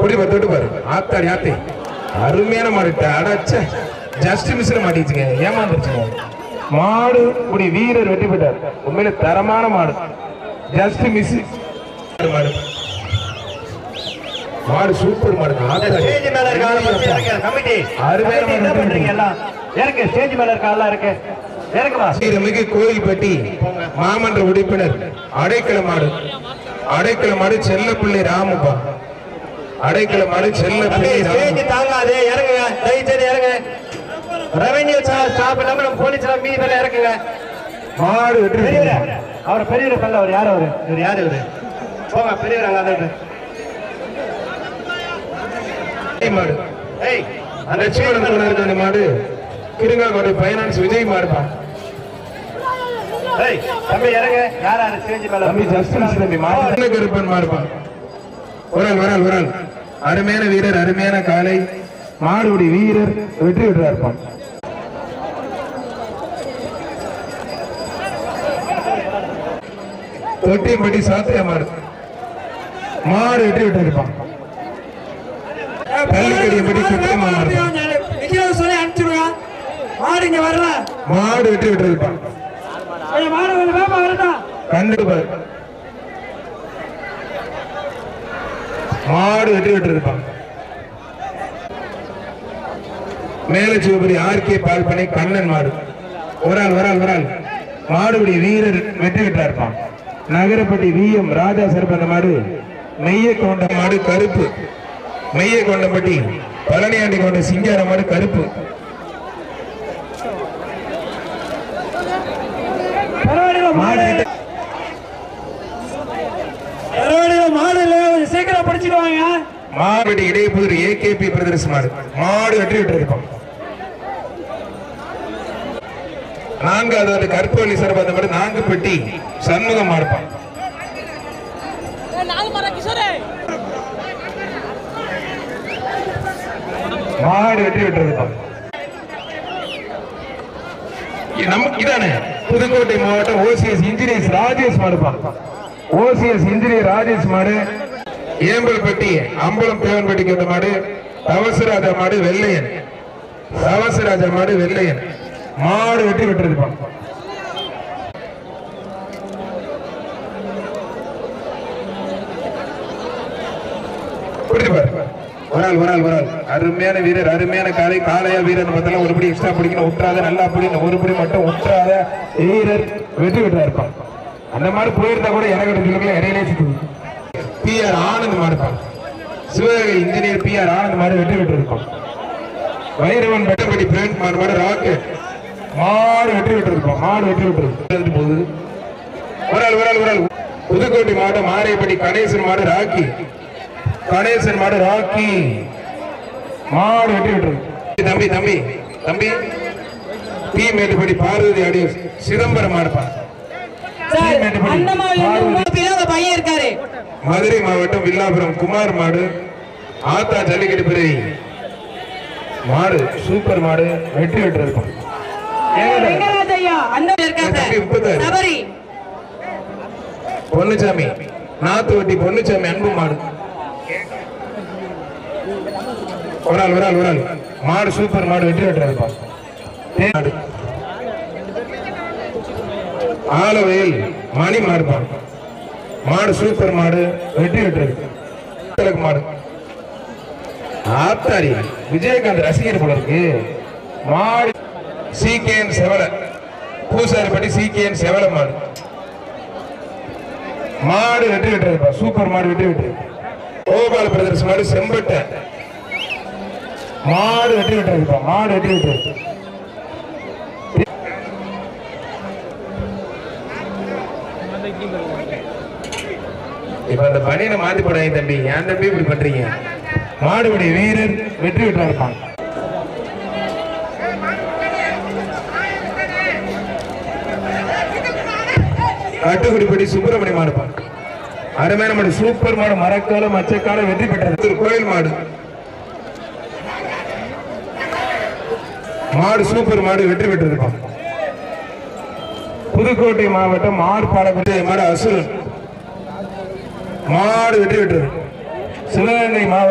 கொடி தொட்டு பாரு. ஆத்தாடி ஆத்தி. அருமையான மாடு அடைச்ச ஜஸ்ட் மிஸ்ல மாட்டிச்சுங்க ஏமாந்துருச்சுங்க. மாடு இப்படி வீரர் வெற்றி பெற்றார். உண்மையில தரமான மாடு. ஜஸ்ட் மிஸ் மாடு மாடு. சூப்பர் மாடு. ஸ்டேஜ் மேல இருக்க. கமிட்டி அருமையான என்ன மாடு. பண்றீங்க எல்லாம்? இறங்க. ஸ்டேஜ் மேல இருக்க ஆளா இருக்கு இறங்குமா? ஸ்ரீரமிகு கோயில்பட்டி மாமன்ற உறுப்பினர். அடைக்கல மாடு. அடைக்கல மாடு செல்லப்பிள்ளை ராமப்பா. அடைக்கல மாடு செல்லப்பிள்ளை ஸ்டேஜ் தாங்காது இறங்குங்க. தயவு செய்து இறங்க ரெவென்யூ ஸ்டாப் இல்லாம போலீஸ் எல்லாம் மீதி மேல இறக்குங்க. மாடு வெற்றி பெரியவரே பெற்றார். அவர் பெரியவர் சொல்ல அவர் யார் அவரு? இவர் யார் இவரு? போங்க பெரியவர் அங்க மாடு. ஏய் அந்த லட்சுமணன் இருக்க அந்த மாடு. கிருங்காக்கோட்டை பைனான்ஸ் விஜய் மாடுப்பா தம்பி இறங்க. யார் யார்? ஸ்டேஜ் மேல தம்பி ஜஸ்டிஸ் தம்பி மாடு. கருப்பன் மாடுப்பா ஒரால் ஒரால் ஒரால் அருமையான வீரர் அருமையான காலை. மாடுபடி வீரர் வெற்றி பெற்றார்ப்பான் தொட்டியம்பட்டி சாத்திய மாடு. மாடு வெற்றி பெற்றிருப்பான் கள்ளிக்கடியம்பட்டி சுத்தமா மாடு. விஜய் சொல்லி அனுப்பிச்சுடுங்க மாடு இங்க வரல மாடு வெற்றி விட்டு இருப்பான் மாடு கொஞ்சம் வேகமா வரட்டும் கண்டு பாரு மாடு வெற்றி பெற்றிருப்பான் மேல சிவபுரி ஆர்கே பால்பனை கண்ணன் மாடு. ஒரு ஆள் ஒரு ஆள் ஒரு ஆள் மாடுபடி வீரர் வெற்றி பெற்றார்ப்பான் நகரப்பட்டி வி எம் ராஜா சர்பந்த மாடு. மெய்ய கொண்ட மாடு கருப்பு. மெய்ய கொண்டப்பட்டி பழனியாண்டி கொண்ட சிங்கார மாடு கருப்பு. மாடு மாவட்ட மாவடி ஏகேபி பிரதர்சனார் மாடு மாடு வெற்றி பெற்றிருப்பான் நான்காவது கற்பவழி சர்பந்த மாதிரி நான்கு பெட்டி சண்முகம் மாடுப்பான் மாடு வெற்றி விட்டு இது நமக்கு இதானே? புதுக்கோட்டை மாவட்டம் ஓசிஎஸ் இன்ஜினியர்ஸ் ராஜேஷ் மாடுப்பான் ஓசிஎஸ் இன்ஜினியர் ராஜேஷ் மாடு ஏம்பல்பட்டி அம்பலம் தேவன்பட்டிக்கு வந்த மாடு தவசராஜா மாடு வெள்ளையன். தவசராஜா மாடு வெள்ளையன். மாடு வெட்டி விட்டுருப்பான். புரியுது பாரு ஒரு ஆள் ஒரு ஆள் ஒரு ஆள் அருமையான வீரர் அருமையான காலை காளையா வீரர் பார்த்தா ஒரு படி எக்ஸ்ட்ரா பிடிக்கணும். விட்டுறாத நல்லா பிடிக்கணும். ஒரு படி மட்டும் விட்டுறாத வீரர் வெற்றி பெற்றா இருப்பான் அந்த மாதிரி போயிருந்தா கூட எனக்கு சொல்லுங்களேன் இடையிலே சுத்து P R Anand மாடுப்பான் Sivaganga engineer P R Anand மாடு வெற்றி பெற்று இருப்பான் வைரவன் பெட்டப்படி பிராண்ட் மாடு மாடு ராக்கெட் மாடு வெற்றி பெற்று இருப்பான் மாடு வெற்றி பெற்று போகுது. ஒரு ஆள் ஒரு ஆள் ஒரு ஆள் புதுக்கோட்டை மாவட்டம் மாரியப்பட்டி கணேசன் மாடு ராக்கி. கணேசன் மாடு ராக்கி. மாடு வெற்றி விட்டுருக்கு தம்பி தம்பி தம்பி. பி மேட்டுப்படி பார்வதி அடி சிதம்பரம் மாடுப்பா சார் மேட்டுப்படி, அண்ணமா பார்வதி. அந்த பையன் இருக்காரு மதுரை மாவட்டம் வில்லாபுரம் குமார் மாடு ஆத்தா ஜல்லிக்கட்டு பிறவி மாடு சூப்பர் மாடு வெற்றி பெற்று இருக்கும் பொன்னுச்சாமி நாத்து வட்டி பொன்னுச்சாமி அன்பு மாடு. ஒரு ஆள் ஒரு ஆள் ஒரு ஆள் மாடு சூப்பர் மாடு வெற்றி பெற்றாருப்பா மாடு. ஆலவயல் மணி மாடுப்பா மாடு சூப்பர் மாடு வெற்றி பெற்றிருக்கு மாடு. ஆத்தாரி விஜயகாந்த் ரசிகர் போல இருக்கு. மாடு சிகேஎன் செவல. பூசாரிப்பட்டி சிகேஎன் செவல மாடு. மாடு வெற்றி பெற்றிருப்பா சூப்பர் மாடு வெற்றி பெற்று கோபால பிரதர்ஸ் மாடு செம்பட்ட. மாடு வெற்றி பெற்றிருப்பா மாடு வெற்றி you. இப்ப அந்த பணியில மாத்தி போடாங்க தம்பி. ஏன் தம்பி இப்படி பண்றீங்க? மாடுபடி வீரர் வெற்றி பெற்றா இருப்பாங்க. கட்டுக்குடிப்படி சுப்பிரமணிய மாடுப்பான் அருமையான மாடு. சூப்பர் மாடு. மரக்கால மச்சக்கால வெற்றி பெற்றது. கோயில் மாடு. மாடு சூப்பர் மாடு. வெற்றி பெற்றிருப்பான் புதுக்கோட்டை மாவட்டம் மார்பாலக்குடி மாடு அசுரன். மாடு வெற்றி பெற்றது. சிவகங்கை மாவட்டம்